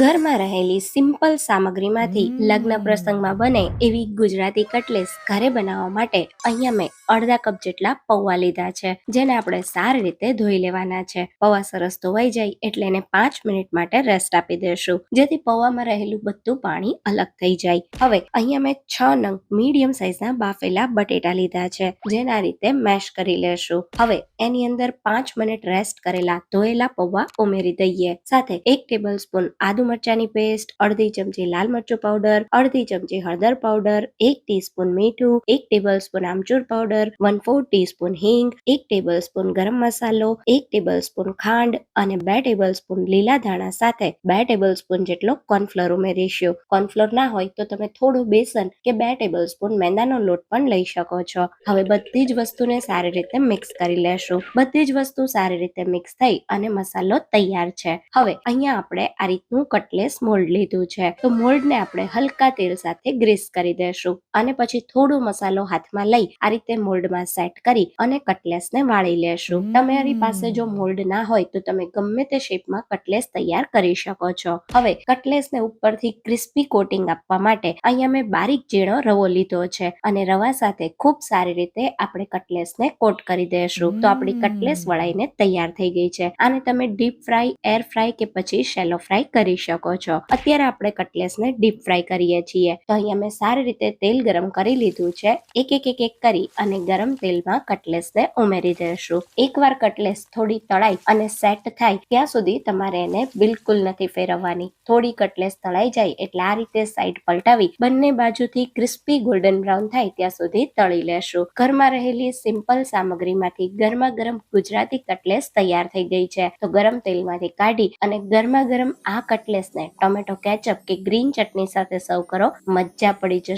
ઘરમાં રહેલી સિમ્પલ સામગ્રીમાંથી લગ્ન પ્રસંગમાં બને એવી ગુજરાતી કટલેસ ઘરે બનાવવા માટે અહીંયા મેં અડધા કપ જેટલા પૌવા લીધા છે જેને આપણે સારી રીતે ધોઈ લેવાના છે. પૌવા સરસ ધોવાઈ જાય એટલે એને પાંચ મિનિટ માટે રેસ્ટ આપી દેશું જેથી પૌવામાં રહેલું બધું પાણી અલગ થઈ જાય. હવે અહીંયા મેં છ નંગ મીડિયમ સાઈઝના બાફેલા બટેટા લીધા છે જેના રીતે મેશ કરી લેશું. હવે એની અંદર પાંચ મિનિટ રેસ્ટ કરેલા ધોયેલા પૌવા ઉમેરી દઈએ. સાથે એક ટેબલ સ્પૂન આદુ મરચાની પેસ્ટ અડધી ચમચી લાલ મરચું પાવડર અડધી ચમચી હળદર પાવડર એક ટીસ્પૂન મીઠું, એક tablespoon amchur powder one four teaspoon હિંગ, એક ટેબલ સ્પૂન ગરમ મસાલો, એક ટેબલ સ્પૂન ખાંડ અને બે ટેબલ સ્પૂન લીલા ધાણા સાથે બે ટેબલ સ્પૂન જેટલો કોર્નફ્લોર ઉમેરીશું. કોર્નફ્લોર ના હોય તો તમે થોડું બેસન કે બે ટેબલ સ્પૂન મેંદાનો લોટ પણ લઈ શકો છો. હવે બધી જ વસ્તુને સારી રીતે મિક્સ કરી લેશું. બધી જ વસ્તુ સારી રીતે મિક્સ થઈ અને મસાલો તૈયાર છે. હવે અહીંયા આપણે આ રીતનું કટલેસ મોલ્ડ લીધું છે. તો મોલ્ડને આપણે હલકા તેલ સાથે ગ્રીસ કરી દેશું અને પછી થોડો મસાલો હાથમાં લઈ આ રીતે મોલ્ડમાં સેટ કરી અને કટલેસને વાળી લેશું. તમારી પાસે જો મોલ્ડ ના હોય તો તમે ગમે તે શેપમાં કટલેસ તૈયાર કરી શકો છો. હવે કટલેસને ઉપરથી ક્રિસ્પી કોટિંગ આપવા માટે અહીંયા મેં બારીક ઝીણો રવો લીધો છે અને રવા સાથે ખૂબ સારી રીતે આપણે કટલેસને કોટ કરી દેશું. તો આપણી કટલેસ વળાઈને તૈયાર થઈ ગઈ છે. આને તમે ડીપ ફ્રાય એર ફ્રાય કે પછી શેલો ફ્રાય કરી શકો છો. અત્યારે આપણે કટલેસને ડીપ ફ્રાય કરીએ છીએ. તો અહીંયા મેં સારી રીતે તેલ ગરમ કરી લીધું છે. એક એક એક એક કરી અને ગરમ તેલમાં કટલેસને ઉમેરી દેશું. એકવાર કટલેસ થોડી તળાઈ અને સેટ થાય, ત્યાં સુધી તમારે એને બિલકુલ નથી ફેરવવાની. થોડી કટલેસ તળાઈ જાય એટલે આ રીતે સાઈડ પલટાવી બંને બાજુથી ક્રિસ્પી ગોલ્ડન બ્રાઉન થાય ત્યાં સુધી તળી લેશું. ઘરમાં રહેલી સિમ્પલ સામગ્રીમાંથી ગરમા ગરમ ગુજરાતી કટલેસ તૈયાર થઈ ગઈ છે. તો ગરમ તેલમાંથી કાઢી અને ગરમા ગરમ આ કટલેસને ટોમેટો કેચઅપ કે ગ્રીન ચટણી સાથે સર્વ કરો. મજા પડી જશે.